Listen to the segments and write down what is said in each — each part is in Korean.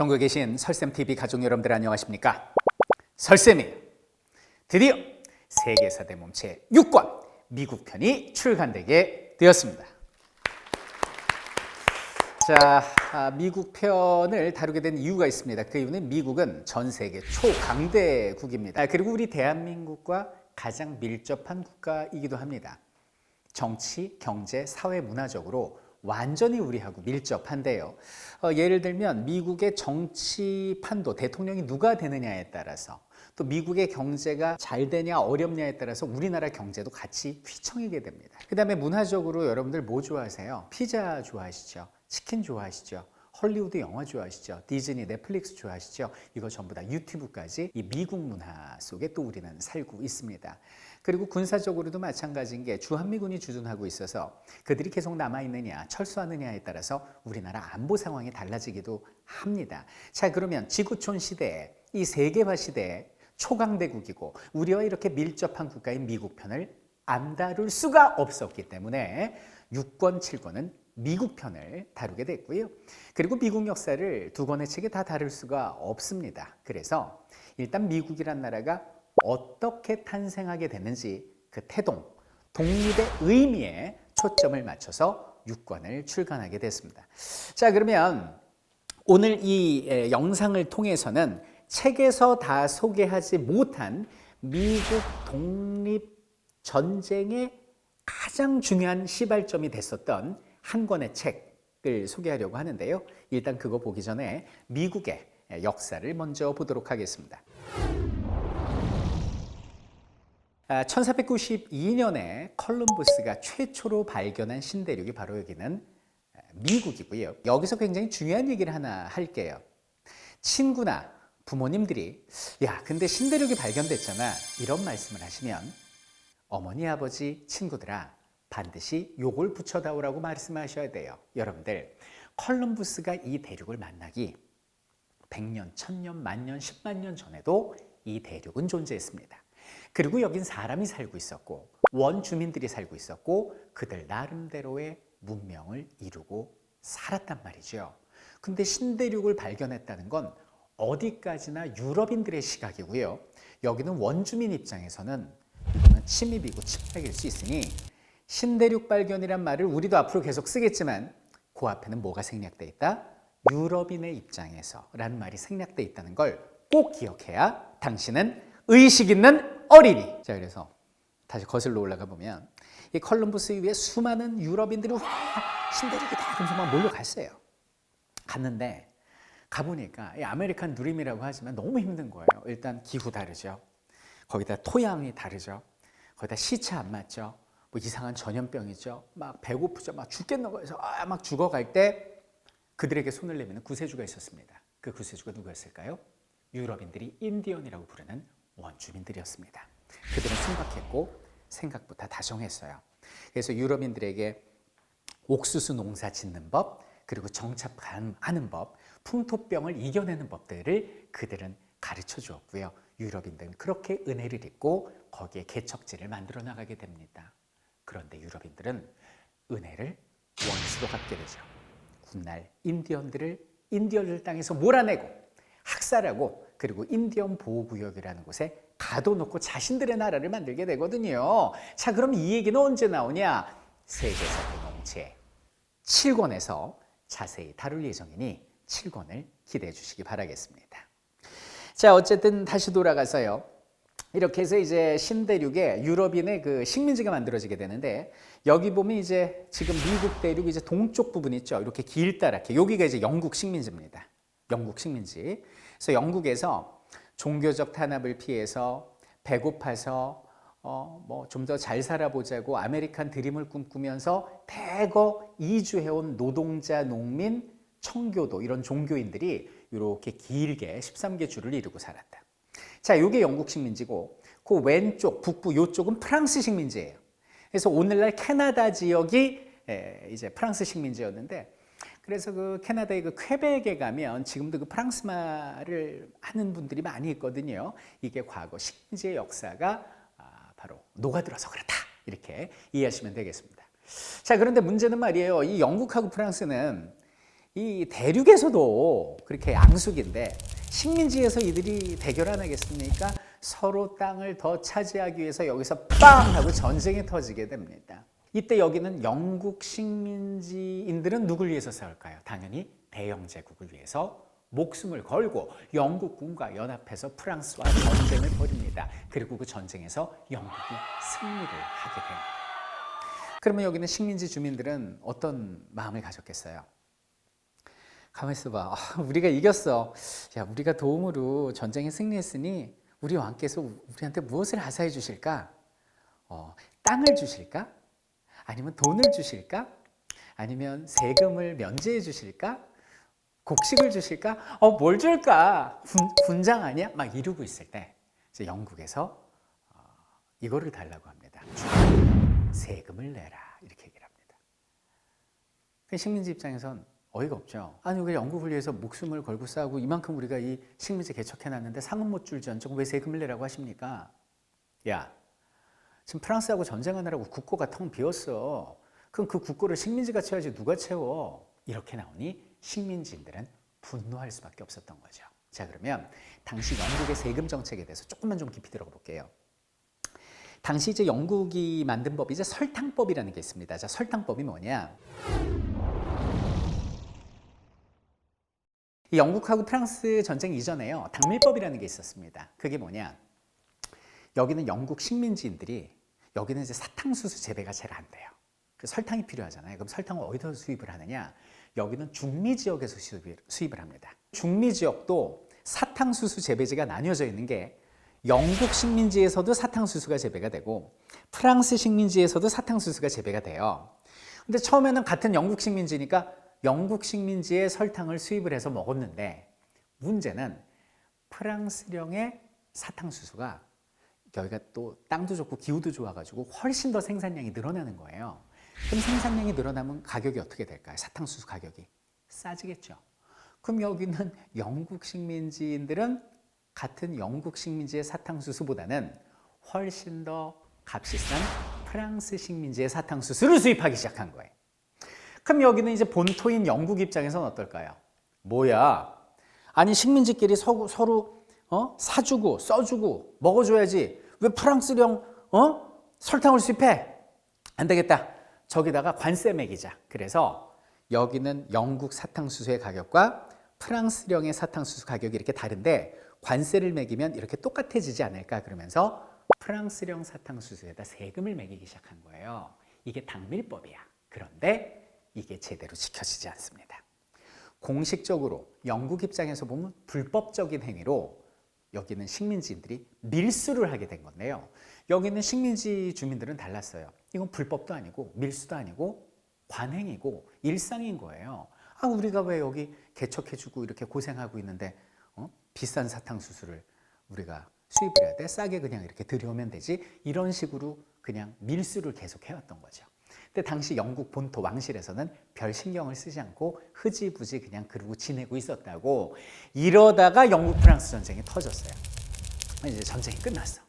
전국에 계신 설쌤TV 가족 여러분들 안녕하십니까? 설쌤이 드디어 세계사 대몸체 6권 미국 편이 출간되게 되었습니다. 자, 아, 미국 편을 다루게 된 이유가 있습니다. 그 이유는 미국은 전 세계 초강대국입니다. 아, 그리고 우리 대한민국과 가장 밀접한 국가이기도 합니다. 정치, 경제, 사회, 문화적으로 완전히 우리하고 밀접한데요. 어, 예를 들면 미국의 정치 판도 대통령이 누가 되느냐에 따라서 또 미국의 경제가 잘 되냐 어렵냐에 따라서 우리나라 경제도 같이 휘청이게 됩니다. 그 다음에 문화적으로 여러분들 뭐 좋아하세요? 피자 좋아하시죠? 치킨 좋아하시죠? 헐리우드 영화 좋아하시죠? 디즈니, 넷플릭스 좋아하시죠? 이거 전부 다 유튜브까지 이 미국 문화 속에 또 우리는 살고 있습니다. 그리고 군사적으로도 마찬가지인 게 주한미군이 주둔하고 있어서 그들이 계속 남아있느냐, 철수하느냐에 따라서 우리나라 안보 상황이 달라지기도 합니다. 자, 그러면 지구촌 시대에 이 세계화 시대에 초강대국이고 우리와 이렇게 밀접한 국가인 미국 편을 안 다룰 수가 없었기 때문에 6권, 7권은 미국 편을 다루게 됐고요. 그리고 미국 역사를 두 권의 책에 다 다룰 수가 없습니다. 그래서 일단 미국이란 나라가 어떻게 탄생하게 됐는지 그 태동, 독립의 의미에 초점을 맞춰서 6권을 출간하게 됐습니다. 자, 그러면 오늘 이 에, 영상을 통해서는 책에서 다 소개하지 못한 미국 독립 전쟁의 가장 중요한 시발점이 됐었던 한 권의 책을 소개하려고 하는데요. 일단 그거 보기 전에 미국의 역사를 먼저 보도록 하겠습니다. 1492년에 컬럼버스가 최초로 발견한 신대륙이 바로 여기는 미국이고요. 여기서 굉장히 중요한 얘기를 하나 할게요. 친구나 부모님들이 야, 근데 신대륙이 발견됐잖아. 이런 말씀을 하시면 어머니, 아버지, 친구들아 반드시 요걸 붙여다오라고 말씀하셔야 돼요. 여러분들, 컬럼부스가 이 대륙을 만나기 100년, 1000년, 만년, 10만 년 전에도 이 대륙은 존재했습니다. 그리고 여긴 사람이 살고 있었고 원주민들이 살고 있었고 그들 나름대로의 문명을 이루고 살았단 말이죠. 근데 신대륙을 발견했다는 건 어디까지나 유럽인들의 시각이고요. 여기는 원주민 입장에서는 이거는 침입이고 침략일 수 있으니 신대륙 발견이란 말을 우리도 앞으로 계속 쓰겠지만 그 앞에는 뭐가 생략돼 있다? 유럽인의 입장에서 라는 말이 생략돼 있다는 걸 꼭 기억해야 당신은 의식 있는 어린이. 자, 그래서 다시 거슬러 올라가 보면 이 컬럼버스 이후에 수많은 유럽인들이 와 신대륙이 다 그러면서 막 몰려갔어요. 갔는데 가보니까 이 아메리칸 누림이라고 하지만 너무 힘든 거예요. 일단 기후 다르죠. 거기다 토양이 다르죠. 거기다 시차 안 맞죠. 뭐 이상한 전염병이죠. 막 배고프죠. 막 죽겠는 거에서 아, 막 죽어갈 때 그들에게 손을 내미는 구세주가 있었습니다. 그 구세주가 누구였을까요? 유럽인들이 인디언이라고 부르는 원주민들이었습니다. 그들은 순박했고 생각보다 다정했어요. 그래서 유럽인들에게 옥수수 농사 짓는 법, 그리고 정착하는 법, 풍토병을 이겨내는 법들을 그들은 가르쳐 주었고요. 유럽인들은 그렇게 은혜를 입고 거기에 개척지를 만들어 나가게 됩니다. 그런데 유럽인들은 은혜를 원수로 갚게 되죠. 훗날 인디언들을 인디언들 땅에서 몰아내고 학살하고 그리고 인디언 보호구역이라는 곳에 가둬놓고 자신들의 나라를 만들게 되거든요. 자, 그럼 이 얘기는 언제 나오냐? 세계사 대명체 7권에서 자세히 다룰 예정이니 7권을 기대해 주시기 바라겠습니다. 자, 어쨌든 다시 돌아가서요. 이렇게 해서 이제 신대륙에 유럽인의 그 식민지가 만들어지게 되는데 여기 보면 이제 지금 미국 대륙 이제 동쪽 부분 있죠. 이렇게 길다랗게 여기가 이제 영국 식민지입니다. 영국 식민지. 그래서 영국에서 종교적 탄압을 피해서 배고파서 어, 뭐 좀 더 잘 살아보자고 아메리칸 드림을 꿈꾸면서 대거 이주해온 노동자, 농민, 청교도 이런 종교인들이 이렇게 길게 13개 주를 이루고 살았다. 자, 이게 영국 식민지고 그 왼쪽 북부 요쪽은 프랑스 식민지예요. 그래서 오늘날 캐나다 지역이 이제 프랑스 식민지였는데 그래서 그 캐나다의 그 퀘벡에 가면 지금도 그 프랑스 말을 하는 분들이 많이 있거든요. 이게 과거 식민지의 역사가 아, 바로 녹아들어서 그렇다. 이렇게 이해하시면 되겠습니다. 자, 그런데 문제는 말이에요. 이 영국하고 프랑스는 이 대륙에서도 그렇게 양숙인데 식민지에서 이들이 대결 안 하겠습니까? 서로 땅을 더 차지하기 위해서 여기서 빵 하고 전쟁이 터지게 됩니다. 이때 여기는 영국 식민지인들은 누굴 위해서 싸울까요? 당연히 대영 제국을 위해서 목숨을 걸고 영국군과 연합해서 프랑스와 전쟁을 벌입니다. 그리고 그 전쟁에서 영국이 승리를 하게 됩니다. 그러면 여기는 식민지 주민들은 어떤 마음을 가졌겠어요? 가만 있어봐. 아, 우리가 이겼어. 야, 우리가 도움으로 전쟁에 승리했으니 우리 왕께서 우리한테 무엇을 하사해 주실까? 어, 땅을 주실까? 아니면 돈을 주실까? 아니면 세금을 면제해 주실까? 곡식을 주실까? 어, 뭘 줄까? 군, 군장 아니야? 막 이러고 있을 때 영국에서 어, 이거를 달라고 합니다. 세금을 내라 이렇게 얘기를 합니다. 그 식민지 입장에선 어이가 없죠. 아니 왜 영국을 위해서 목숨을 걸고 싸우고 이만큼 우리가 이 식민지 개척해놨는데 상은 못 줄지언정 왜 세금을 내라고 하십니까? 야, 지금 프랑스하고 전쟁하느라고 국고가 텅 비었어. 그럼 그 국고를 식민지가 채워야지 누가 채워? 이렇게 나오니 식민지인들은 분노할 수밖에 없었던 거죠. 자 그러면 당시 영국의 세금 정책에 대해서 조금만 좀 깊이 들어가 볼게요. 당시 이제 영국이 만든 법이 이제 설탕법이라는 게 있습니다. 자, 설탕법이 뭐냐? 이 영국하고 프랑스 전쟁 이전에요. 당밀법이라는 게 있었습니다. 그게 뭐냐? 여기는 영국 식민지인들이 여기는 이제 사탕수수 재배가 잘 안 돼요. 그 설탕이 필요하잖아요. 그럼 설탕을 어디서 수입을 하느냐? 여기는 중미 지역에서 수입을, 수입을 합니다. 중미 지역도 사탕수수 재배지가 나뉘어져 있는 게 영국 식민지에서도 사탕수수가 재배가 되고 프랑스 식민지에서도 사탕수수가 재배가 돼요. 근데 처음에는 같은 영국 식민지니까 영국 식민지에 설탕을 수입을 해서 먹었는데 문제는 프랑스령의 사탕수수가 여기가 또 땅도 좋고 기후도 좋아가지고 훨씬 더 생산량이 늘어나는 거예요. 그럼 생산량이 늘어나면 가격이 어떻게 될까요? 사탕수수 가격이 싸지겠죠. 그럼 여기는 영국 식민지인들은 같은 영국 식민지의 사탕수수보다는 훨씬 더 값이 싼 프랑스 식민지의 사탕수수를 수입하기 시작한 거예요. 그럼 여기는 이제 본토인 영국 입장에서는 어떨까요? 뭐야? 아니 식민지끼리 서로, 어? 사주고 써주고 먹어줘야지 왜 프랑스령 어? 설탕을 수입해? 안 되겠다. 저기다가 관세 매기자. 그래서 여기는 영국 사탕수수의 가격과 프랑스령의 사탕수수 가격이 이렇게 다른데 관세를 매기면 이렇게 똑같아지지 않을까 그러면서 프랑스령 사탕수수에다 세금을 매기기 시작한 거예요. 이게 당밀법이야. 그런데 이게 제대로 지켜지지 않습니다. 공식적으로 영국 입장에서 보면 불법적인 행위로 여기는 식민지인들이 밀수를 하게 된 건데요. 여기는 식민지 주민들은 달랐어요. 이건 불법도 아니고 밀수도 아니고 관행이고 일상인 거예요. 아 우리가 왜 여기 개척해주고 이렇게 고생하고 있는데 어? 비싼 사탕수수를 우리가 수입을 해야 돼? 싸게 그냥 이렇게 들여오면 되지? 이런 식으로 그냥 밀수를 계속 해왔던 거죠. 근데 당시 영국 본토 왕실에서는 별 신경을 쓰지 않고 흐지부지 그냥 그러고 지내고 있었다고 이러다가 영국 프랑스 전쟁이 터졌어요. 이제 전쟁이 끝났어.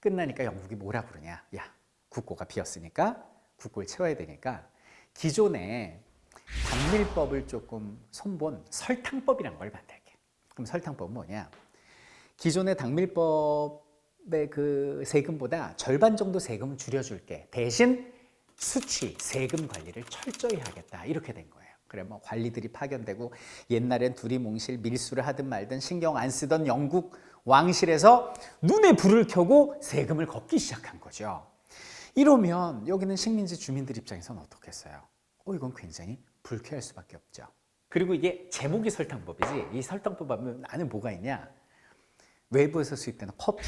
끝나니까 영국이 뭐라 그러냐? 야, 국고가 비었으니까 국고를 채워야 되니까 기존에 당밀법을 조금 손본 설탕법이란 걸 만들게. 그럼 설탕법은 뭐냐? 기존의 당밀법의 그 세금보다 절반 정도 세금을 줄여줄게. 대신 수치, 세금 관리를 철저히 하겠다. 이렇게 된 거예요. 그래 뭐 관리들이 파견되고 옛날엔 두리뭉실 밀수를 하든 말든 신경 안 쓰던 영국 왕실에서 눈에 불을 켜고 세금을 걷기 시작한 거죠. 이러면 여기는 식민지 주민들 입장에서는 어떻겠어요? 어 이건 굉장히 불쾌할 수밖에 없죠. 그리고 이게 제목이 설탕법이지 이 설탕법 하면 안에 뭐가 있냐? 외부에서 수입되는 커피,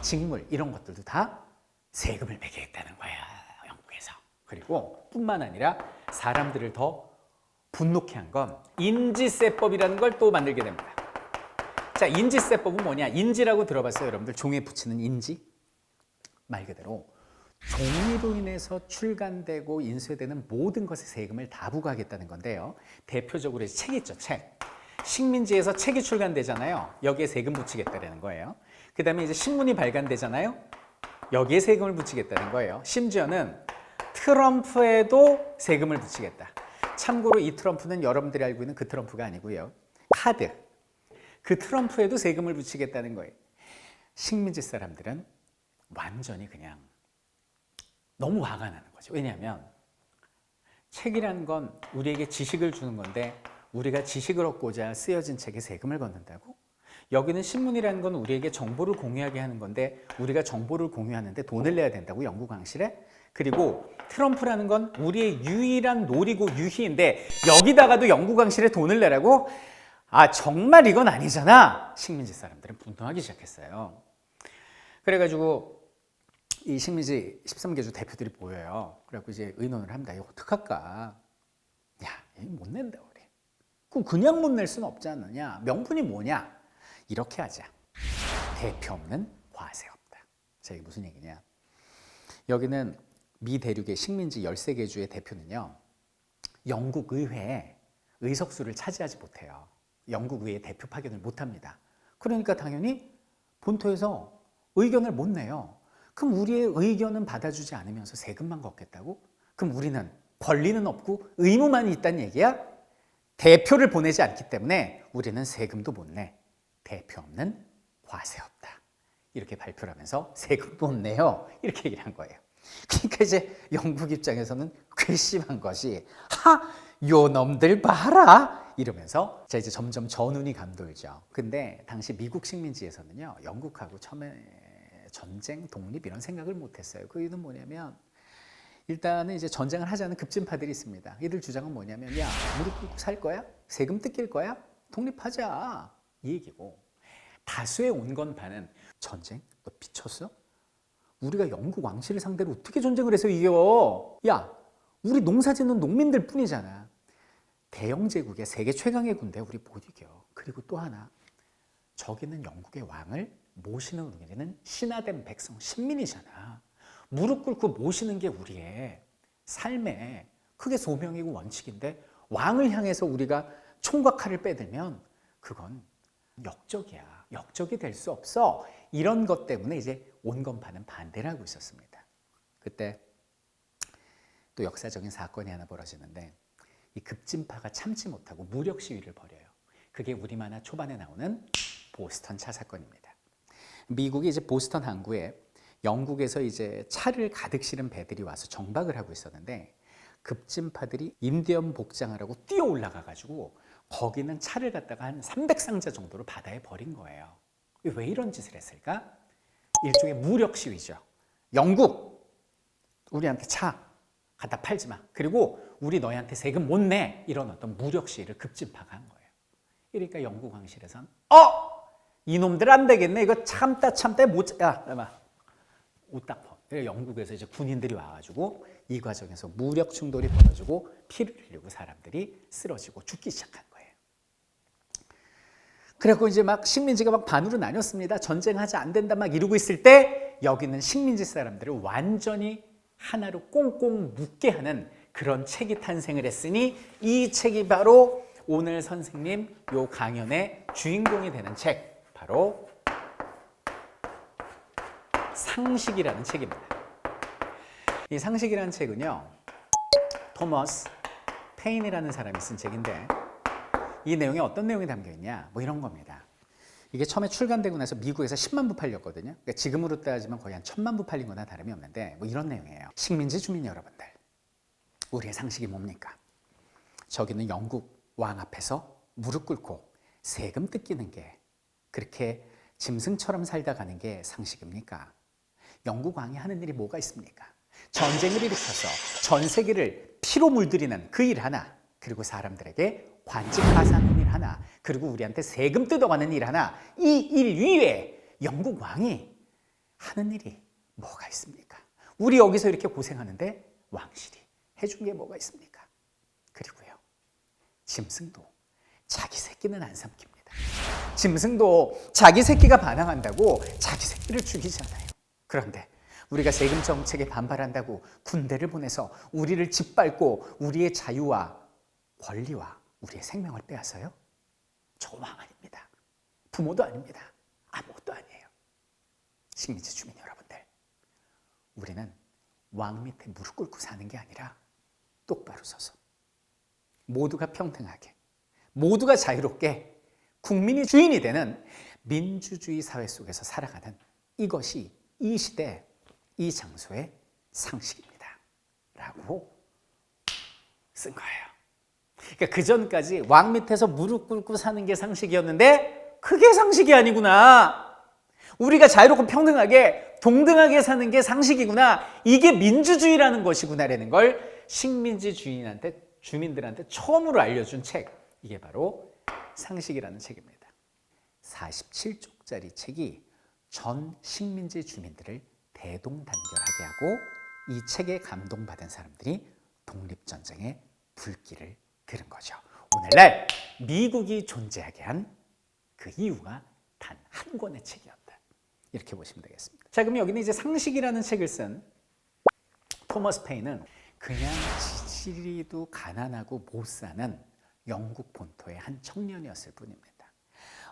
직물 이런 것들도 다 세금을 매기겠다는 거야. 그리고 뿐만 아니라 사람들을 더 분노케 한 건 인지세법이라는 걸 또 만들게 됩니다. 자, 인지세법은 뭐냐? 인지라고 들어봤어요, 여러분들? 종에 붙이는 인지? 말 그대로 종이로 인해서 출간되고 인쇄되는 모든 것에 세금을 다 부과하겠다는 건데요. 대표적으로 책 있죠, 책. 식민지에서 책이 출간되잖아요. 여기에 세금 붙이겠다는 거예요. 그 다음에 이제 신문이 발간되잖아요. 여기에 세금을 붙이겠다는 거예요. 심지어는 트럼프에도 세금을 붙이겠다. 참고로 이 트럼프는 여러분들이 알고 있는 그 트럼프가 아니고요. 카드. 그 트럼프에도 세금을 붙이겠다는 거예요. 식민지 사람들은 완전히 그냥 너무 화가 나는 거죠. 왜냐하면 책이란 건 우리에게 지식을 주는 건데 우리가 지식을 얻고자 쓰여진 책에 세금을 걷는다고? 여기는 신문이라는 건 우리에게 정보를 공유하게 하는 건데 우리가 정보를 공유하는데 돈을 내야 된다고 영국 왕실에? 그리고 트럼프라는 건 우리의 유일한 노리고 유희인데 여기다가도 영국 왕실에 돈을 내라고? 아 정말 이건 아니잖아. 식민지 사람들은 분노하기 시작했어요. 그래가지고 이 식민지 13개 주 대표들이 모여요. 그래갖고 이제 의논을 합니다. 이거 어떡할까? 야, 이거 못 낸다 우리. 그럼 그냥 못 낼 수는 없지 않느냐? 명분이 뭐냐? 이렇게 하자. 대표 없는 과세 없다. 자, 이게 무슨 얘기냐? 여기는 미 대륙의 식민지 13개 주의 대표는요. 영국 의회에 의석수를 차지하지 못해요. 영국 의회 대표 파견을 못 합니다. 그러니까 당연히 본토에서 의견을 못 내요. 그럼 우리의 의견은 받아주지 않으면서 세금만 걷겠다고? 그럼 우리는 권리는 없고 의무만 있다는 얘기야? 대표를 보내지 않기 때문에 우리는 세금도 못 내. 대표 없는 과세 없다. 이렇게 발표를 하면서 세금도 못 내요. 이렇게 얘기를 한 거예요. 그러니까 이제 영국 입장에서는 괘씸한 것이 하! 요 놈들 봐라! 이러면서 자 이제 점점 전운이 감돌죠. 근데 당시 미국 식민지에서는요. 영국하고 처음에 전쟁, 독립 이런 생각을 못 했어요. 그 이유는 뭐냐면 일단은 이제 전쟁을 하자는 급진파들이 있습니다. 이들 주장은 뭐냐면 야 무릎 꿇고 살 거야? 세금 뜯길 거야? 독립하자 이 얘기고 다수의 온건파는 전쟁? 너 미쳤어? 우리가 영국 왕실을 상대로 어떻게 전쟁을 해서 이겨? 야 우리 농사 짓는 농민들 뿐이잖아. 대영 제국의 세계 최강의 군대 우리 못 이겨. 그리고 또 하나 저기는 영국의 왕을 모시는 우리는 신하된 백성 신민이잖아. 무릎 꿇고 모시는 게 우리의 삶의 크게 소명이고 원칙인데 왕을 향해서 우리가 총과 칼을 빼들면 그건 역적이야. 역적이 될 수 없어. 이런 것 때문에 이제 온건파는 반대를 하고 있었습니다. 그때 또 역사적인 사건이 하나 벌어지는데 이 급진파가 참지 못하고 무력 시위를 벌여요. 그게 우리 만화 초반에 나오는 보스턴 차 사건입니다. 미국이 이제 보스턴 항구에 영국에서 이제 차를 가득 실은 배들이 와서 정박을 하고 있었는데 급진파들이 인디언 복장을 하고 뛰어 올라가 가지고 거기는 차를 갖다가 한 300상자 정도를 바다에 버린 거예요. 왜 이런 짓을 했을까? 일종의 무력 시위죠. 영국 우리한테 차 갖다 팔지 마. 그리고 우리 너희한테 세금 못 내. 이런 어떤 무력 시위를 급진파가 한 거예요. 그러니까 영국 왕실에선 어 이놈들 안 되겠네. 이거 참다 참다 못 야, 잠깐만. 옷딱 퍼. 영국에서 이제 군인들이 와가지고 이 과정에서 무력 충돌이 벌어지고 피를 흘리고 사람들이 쓰러지고 죽기 시작한. 그래갖고 이제 막 식민지가 막 반으로 나뉘었습니다. 전쟁하지 안 된다 막 이러고 있을 때 여기는 식민지 사람들을 완전히 하나로 꽁꽁 묶게 하는 그런 책이 탄생을 했으니 이 책이 바로 오늘 선생님 요 강연의 주인공이 되는 책 바로 상식이라는 책입니다. 이 상식이라는 책은요. 토머스 페인이라는 사람이 쓴 책인데 이 내용에 어떤 내용이 담겨 있냐? 뭐 이런 겁니다. 이게 처음에 출간되고 나서 미국에서 10만 부 팔렸거든요. 그러니까 지금으로 따지면 거의 한 천만 부 팔린 거나 다름이 없는데 뭐 이런 내용이에요. 식민지 주민 여러분들, 우리의 상식이 뭡니까? 저기는 영국 왕 앞에서 무릎 꿇고 세금 뜯기는 게 그렇게 짐승처럼 살다 가는 게 상식입니까? 영국 왕이 하는 일이 뭐가 있습니까? 전쟁을 일으켜서 전 세계를 피로 물들이는 그 일 하나, 그리고 사람들에게 관직 가사하는 일 하나, 그리고 우리한테 세금 뜯어가는 일 하나, 이 일 위에 영국 왕이 하는 일이 뭐가 있습니까? 우리 여기서 이렇게 고생하는데 왕실이 해준 게 뭐가 있습니까? 그리고요, 짐승도 자기 새끼는 안 삼킵니다. 짐승도 자기 새끼가 반항한다고 자기 새끼를 죽이잖아요. 그런데 우리가 세금 정책에 반발한다고 군대를 보내서 우리를 짓밟고 우리의 자유와 권리와 우리의 생명을 빼앗아요? 저왕 아닙니다. 부모도 아닙니다. 아무것도 아니에요. 식민지 주민 여러분들, 우리는 왕 밑에 무릎 꿇고 사는 게 아니라 똑바로 서서 모두가 평등하게, 모두가 자유롭게 국민이 주인이 되는 민주주의 사회 속에서 살아가는 이것이 이 시대, 이 장소의 상식입니다. 라고 쓴 거예요. 그러니까 그 전까지 왕 밑에서 무릎 꿇고 사는 게 상식이었는데 그게 상식이 아니구나. 우리가 자유롭고 평등하게 동등하게 사는 게 상식이구나. 이게 민주주의라는 것이구나라는 걸 식민지 주인한테 주민들한테 처음으로 알려준 책. 이게 바로 상식이라는 책입니다. 47쪽짜리 책이 전 식민지 주민들을 대동단결하게 하고 이 책에 감동받은 사람들이 독립전쟁의 불길을 들은 거죠. 오늘날 미국이 존재하게 한 그 이유가 단 한 권의 책이었다. 이렇게 보시면 되겠습니다. 자, 그럼 여기는 이제 상식이라는 책을 쓴 토머스 페인은 그냥 지지리도 가난하고 못 사는 영국 본토의 한 청년이었을 뿐입니다.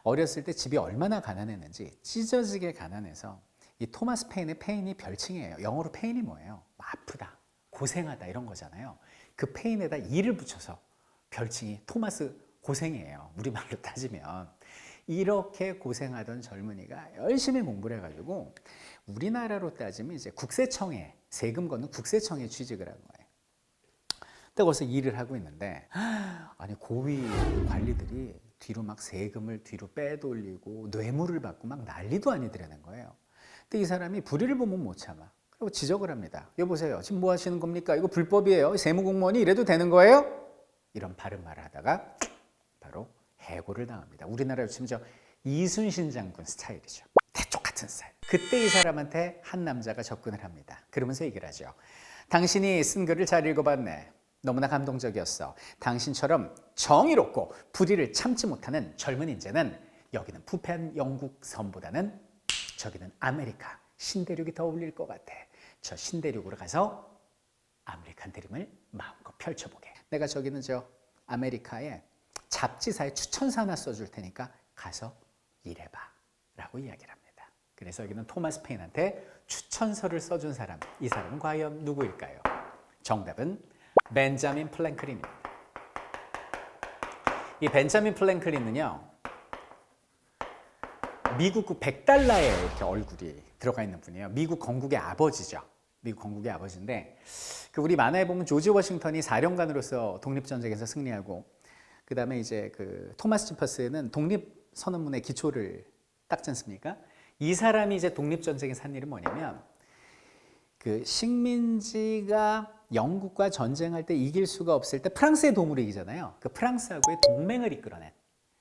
어렸을 때 집이 얼마나 가난했는지 찢어지게 가난해서 이 토마스 페인의 페인이 별칭이에요. 영어로 페인이 뭐예요? 아프다, 고생하다 이런 거잖아요. 그 페인에다 이를 붙여서 별칭이 토마스 고생이에요. 우리말로 따지면. 이렇게 고생하던 젊은이가 열심히 공부를 해가지고 우리나라로 따지면 이제 국세청에 세금 걷는 국세청에 취직을 한 거예요. 근데 거기서 일을 하고 있는데 아니 고위 관리들이 뒤로 막 세금을 뒤로 빼돌리고 뇌물을 받고 막 난리도 아니더라는 거예요. 근데 이 사람이 불의를 보면 못 참아. 그리고 지적을 합니다. 여보세요. 지금 뭐 하시는 겁니까? 이거 불법이에요. 세무공무원이 이래도 되는 거예요? 이런 바른 말을 하다가 바로 해고를 당합니다. 우리나라로 치면 저 이순신 장군 스타일이죠. 대쪽 같은 스타일. 그때 이 사람한테 한 남자가 접근을 합니다. 그러면서 얘기를 하죠. 당신이 쓴 글을 잘 읽어봤네. 너무나 감동적이었어. 당신처럼 정의롭고 불의를 참지 못하는 젊은 인재는 여기는 부패한 영국 섬보다는 저기는 아메리카 신대륙이 더 어울릴 것 같아. 저 신대륙으로 가서 아메리칸 드림을 마음껏 펼쳐보게. 내가 저기는 저 아메리카에 잡지사에 추천서 하나 써줄 테니까 가서 일해봐. 라고 이야기를 합니다. 그래서 여기는 토마스 페인한테 추천서를 써준 사람. 이 사람은 과연 누구일까요? 정답은 벤자민 플랭클린입니다. 이 벤자민 플랭클린은요, 미국 그 100달러의 이렇게 얼굴이 들어가 있는 분이에요. 미국 건국의 아버지죠. 미국 건국의 아버지인데, 그 우리 만화에 보면 조지 워싱턴이 사령관으로서 독립전쟁에서 승리하고, 그 다음에 이제 그 토마스 지퍼스는 독립선언문의 기초를 닦지 않습니까? 이 사람이 이제 독립전쟁에 산 일은 뭐냐면, 그 식민지가 영국과 전쟁할 때 이길 수가 없을 때 프랑스의 도움으로 이기잖아요. 그 프랑스하고의 동맹을 이끌어낸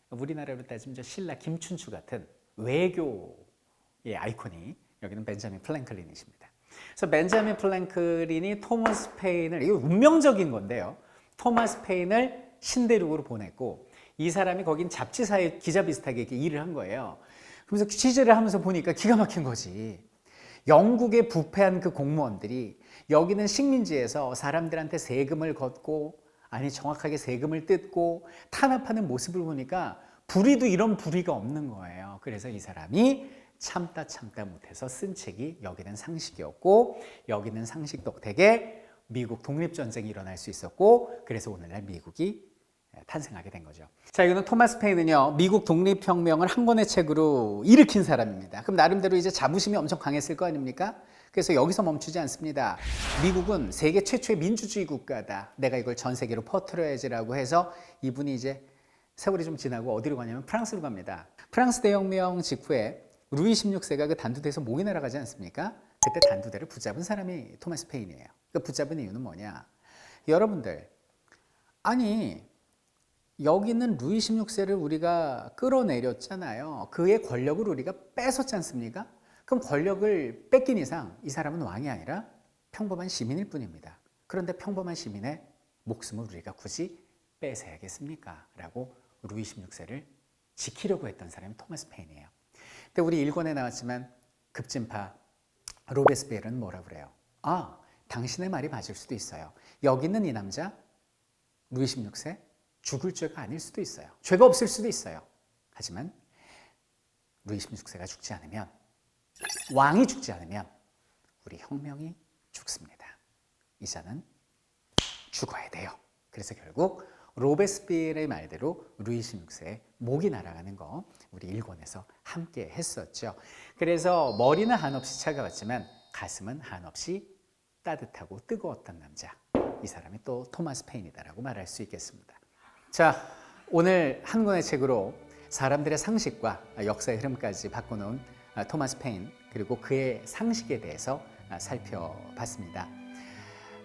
우리나라로 따지면 저 신라 김춘추 같은 외교의 아이콘이 여기는 벤자민 플랭클린이십니다. 그래서 벤자민 플랭클린이 토마스 페인을 이거 운명적인 건데요. 토마스 페인을 신대륙으로 보냈고 이 사람이 거긴 잡지사에 기자 비슷하게 이렇게 일을 한 거예요. 그러면서 취재를 하면서 보니까 기가 막힌 거지. 영국의 부패한 그 공무원들이 여기는 식민지에서 사람들한테 세금을 걷고 아니 정확하게 세금을 뜯고 탄압하는 모습을 보니까 불의도 이런 불의가 없는 거예요. 그래서 이 사람이 참다 참다 못해서 쓴 책이 여기는 상식이었고 여기는 상식 덕택에 미국 독립전쟁이 일어날 수 있었고 그래서 오늘날 미국이 탄생하게 된 거죠. 자, 이거는 토마스 페인은요, 미국 독립혁명을 한 권의 책으로 일으킨 사람입니다. 그럼 나름대로 이제 자부심이 엄청 강했을 거 아닙니까? 그래서 여기서 멈추지 않습니다. 미국은 세계 최초의 민주주의 국가다. 내가 이걸 전 세계로 퍼뜨려야지라고 해서 이분이 이제 세월이 좀 지나고 어디로 가냐면 프랑스로 갑니다. 프랑스 대혁명 직후에 루이 16세가 그 단두대에서 목이 날아가지 않습니까? 그때 단두대를 붙잡은 사람이 토마스 페인이에요. 그 붙잡은 이유는 뭐냐? 여러분들, 아니, 여기는 루이 16세를 우리가 끌어내렸잖아요. 그의 권력을 우리가 뺏었지 않습니까? 그럼 권력을 뺏긴 이상 이 사람은 왕이 아니라 평범한 시민일 뿐입니다. 그런데 평범한 시민의 목숨을 우리가 굳이 뺏어야겠습니까? 라고 루이 16세를 지키려고 했던 사람이 토마스 페인이에요. 근데 우리 일권에 나왔지만 급진파 로베스피에르는 뭐라 그래요? 아, 당신의 말이 맞을 수도 있어요. 여기 있는 이 남자 루이 16세 죽을 죄가 아닐 수도 있어요. 죄가 없을 수도 있어요. 하지만 루이 16세가 죽지 않으면 왕이 죽지 않으면 우리 혁명이 죽습니다. 이자는 죽어야 돼요. 그래서 결국 로베스피에르의 말대로 루이 16세의 목이 날아가는 거 우리 일본에서 함께 했었죠. 그래서 머리는 한없이 차가웠지만 가슴은 한없이 따뜻하고 뜨거웠던 남자. 이 사람이 또 토마스 페인이다라고 말할 수 있겠습니다. 자, 오늘 한 권의 책으로 사람들의 상식과 역사의 흐름까지 바꿔놓은 토마스 페인 그리고 그의 상식에 대해서 살펴봤습니다.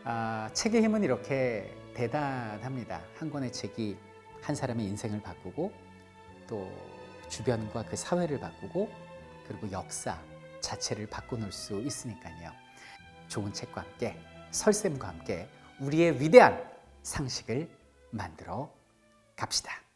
아, 책의 힘은 이렇게 대단합니다. 한 권의 책이 한 사람의 인생을 바꾸고 또 주변과 그 사회를 바꾸고 그리고 역사 자체를 바꿔놓을 수 있으니까요. 좋은 책과 함께 설쌤과 함께 우리의 위대한 상식을 만들어 갑시다.